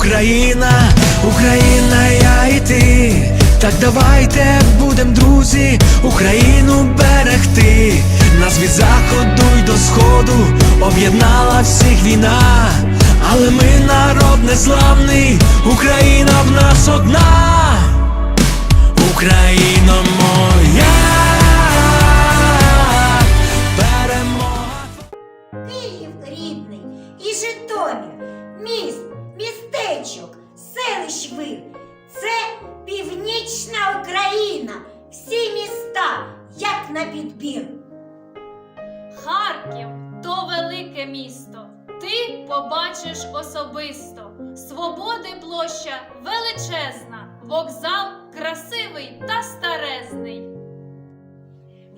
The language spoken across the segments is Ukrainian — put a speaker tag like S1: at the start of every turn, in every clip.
S1: Україна, Україна, я і ти. Так давайте будем, друзі, Україну берегти. Нас від заходу й до сходу об'єднала всіх війна, але ми народ незламний, Україна в нас одна, Україна моя. Перемога.
S2: Київ рідний і Житомир, вир. Це північна Україна, всі міста, як на підбір.
S3: Харків то велике місто. Ти побачиш особисто. Свободи площа величезна, вокзал красивий та старезний.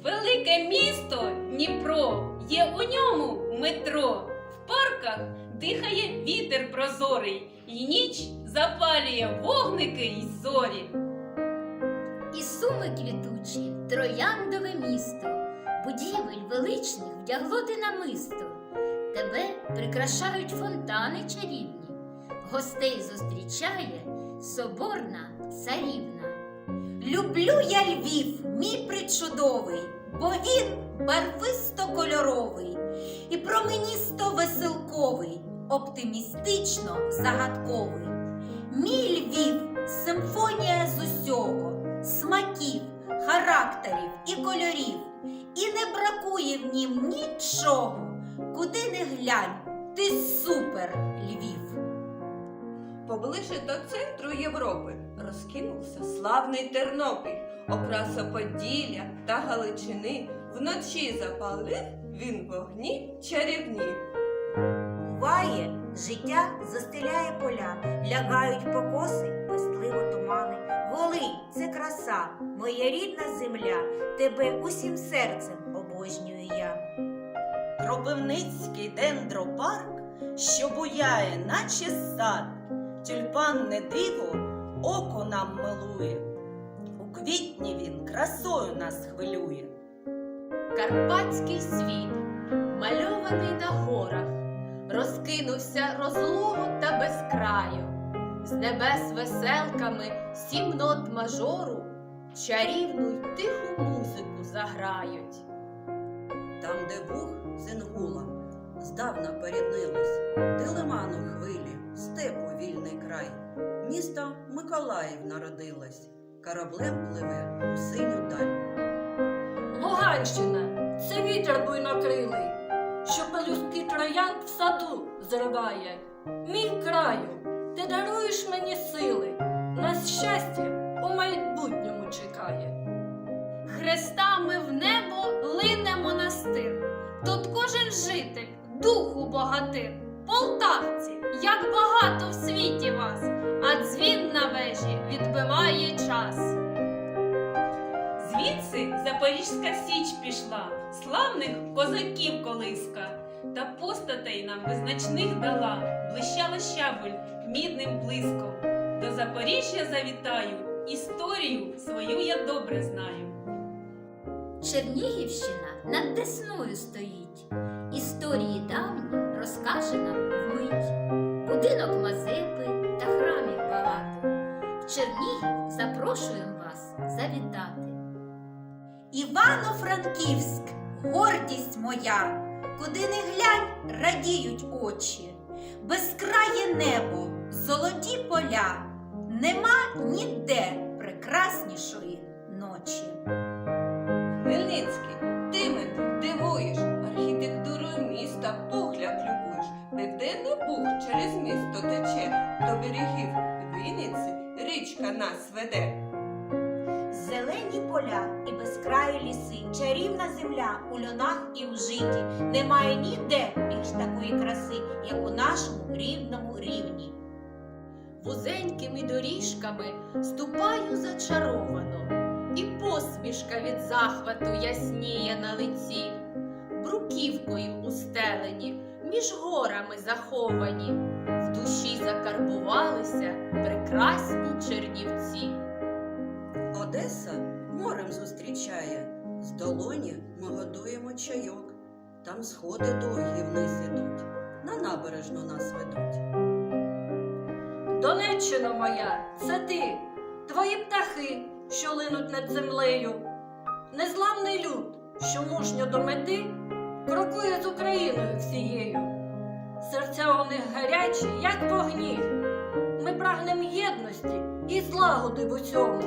S4: Велике місто Дніпро, є у ньому метро. В парках дихає вітер прозорий, і ніч запалює вогники й зорі.
S5: І суми квітучі, трояндове місто, будівель величних вдягло ти намисто. Тебе прикрашають фонтани чарівні, гостей зустрічає соборна царівна.
S2: Люблю я Львів, мій причудовий, бо він барвисто-кольоровий і променісто-веселковий, оптимістично загадковий. Мій Львів симфонія з усього, смаків, характерів і кольорів, і не бракує в нім нічого. Куди не глянь, ти супер, Львів.
S6: Поближче до центру Європи розкинувся славний Тернопіль, окраса Поділля та Галичини. Вночі запалив він вогні чарівні.
S2: Життя застеляє поля, лягають покоси, пестливо тумани. Волинь, це краса, моя рідна земля, тебе усім серцем обожнюю я.
S7: Кропивницький дендропарк, що буяє, наче сад, тюльпанне диво око нам милує. У квітні він красою нас хвилює.
S3: Карпатський світ, мальований на горах, розкинувся розлогу та безкраю, з небес веселками сім нот мажору, чарівну й тиху музику заграють.
S7: Там, де Буг з Інгулом здавна поріднились, де лиману хвилі, степу вільний край. Місто Миколаїв народилось, кораблем пливе у синю даль.
S8: Луганщина це вітер буйнокрилий, що пелюстки троянд в саду зриває. Мій краю, ти даруєш мені сили, нас щастя у майбутньому чекає.
S3: Хрестами в небо лине монастир. Тут кожен житель, духу богатир. Полтавці, як багато в світі вас, а дзвін на вежі відбиває час.
S4: Звідси Запорізька Січ пішла, славних козаків колиска, та постатей нам визначних дала, блищала щабель мідним блиском. До Запоріжжя завітаю, історію свою я добре знаю.
S5: Чернігівщина над Десною стоїть. Історії давні розкаже нам вмить. Будинок Мазепи та храмів багато. В Чернігів запрошуємо вас завітати.
S2: Івано-Франківськ, гордість моя, куди не глянь, радіють очі, безкрає небо, золоті поля, нема ніде прекраснішої ночі.
S6: Хмельницький, ти мене дивуєш, архітектурою міста погляд любуєш. Південний буг через місто тече, до берегів Вінниці річка нас веде.
S9: Зелені поля безкраї ліси, чарівна земля у льонах і в житті. Немає ніде більш такої краси, як у нашому рівному рівні.
S3: Вузенькими доріжками ступаю зачаровано, і посмішка від захвату ясніє на лиці, бруківкою устелені, між горами заховані, в душі закарбувалися прекрасні чернівці.
S7: Одеса морем зустрічає. З долоні ми годуємо чайок. Там сходи довгі вниз ідуть. На набережну нас ведуть.
S8: Донеччина моя, це ти, твої птахи, що линуть над землею, незламний люд, що мужньо до мети, крокує з Україною всією. Серця у них гарячі, як вогні. Ми прагнемо єдності і злагоди в усьому,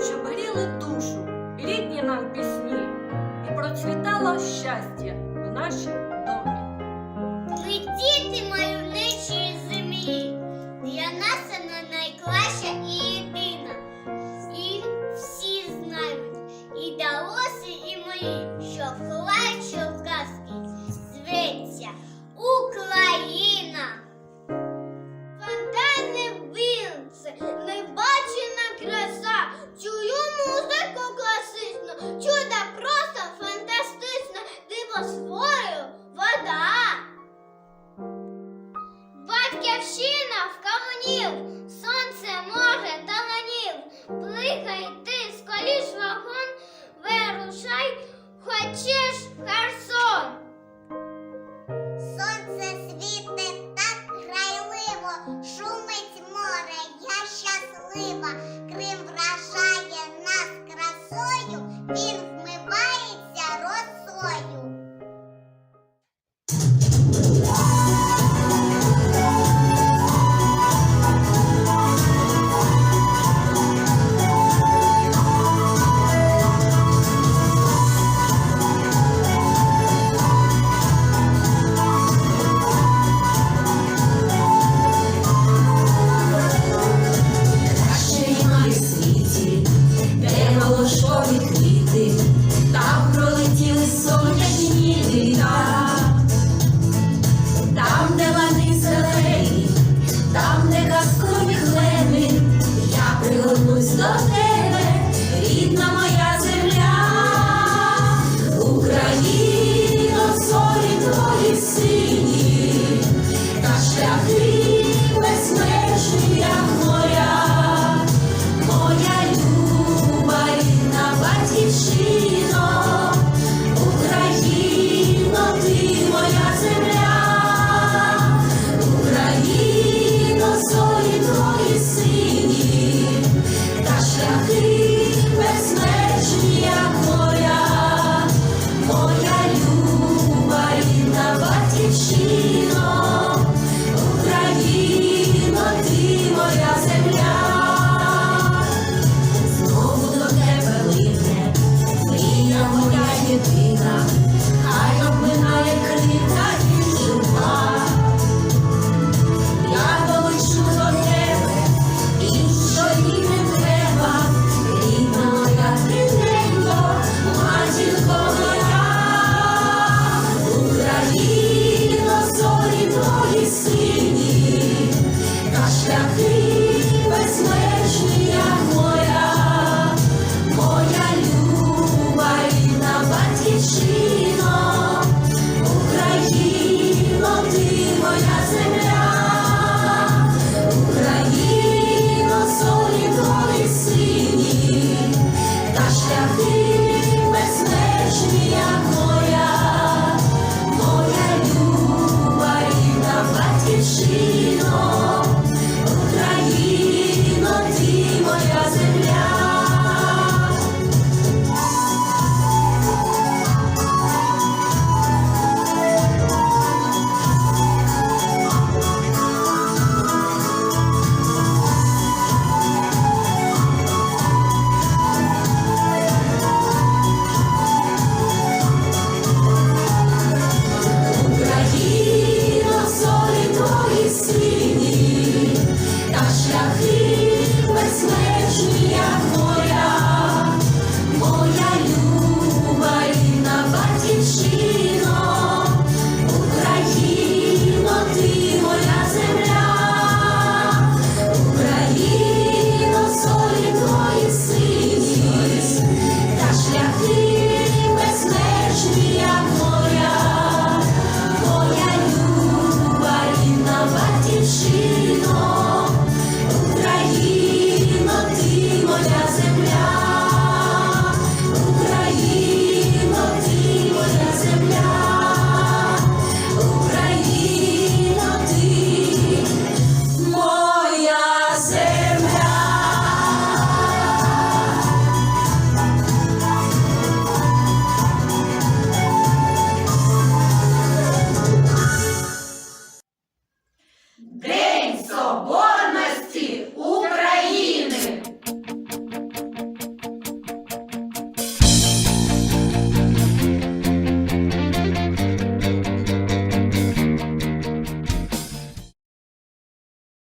S8: щоб гріли душу, рідні нам пісні, і процвітало щастя в нашім домі.